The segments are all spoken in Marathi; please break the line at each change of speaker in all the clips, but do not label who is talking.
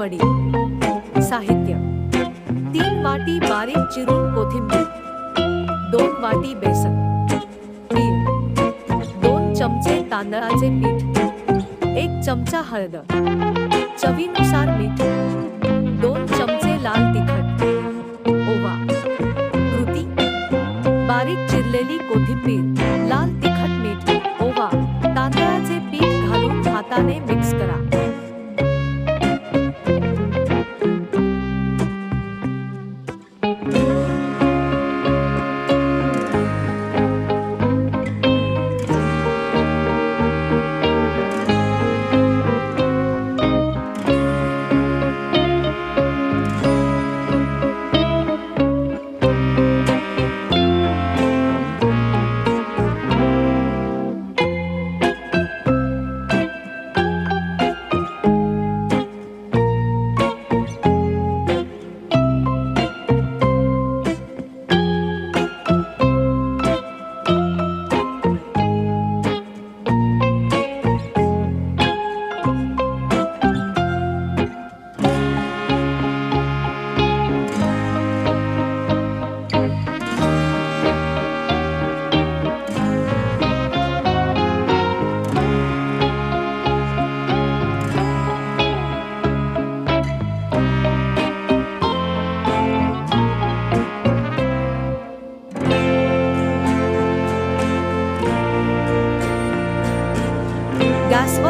वडील साहित्य. तीन वाटी बारीक चिरून कोथिंबीर. दोन वाटी बेसन. तीन. दोन चमचे तांदळाचे पीठ. एक चमचा हळद. चवीनुसार मीठ. दोन चमचे लाल तिखट. ओवा. कृती. बारीक चिरलेली कोथिंबीर. लाल तिखट मीठ.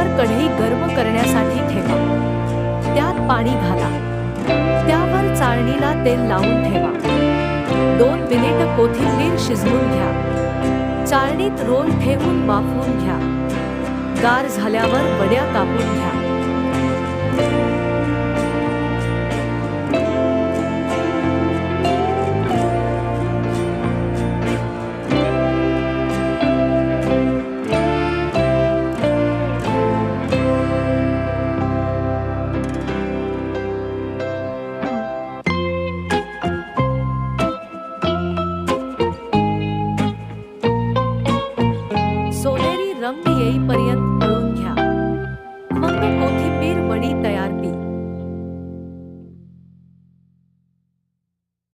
गॅसवर कढई गरम करण्यासाठी ठेवा. त्यात पाणी घाला. त्यावर चाळणीला तेल लावून ठेवा. दोन मिनिट कोथिंबीर शिजवून घ्या. चाळणीत रोल ठेवून वाफवून घ्या. गार झाल्यावर वड्या कापून घ्या. रंग येईपर्यंत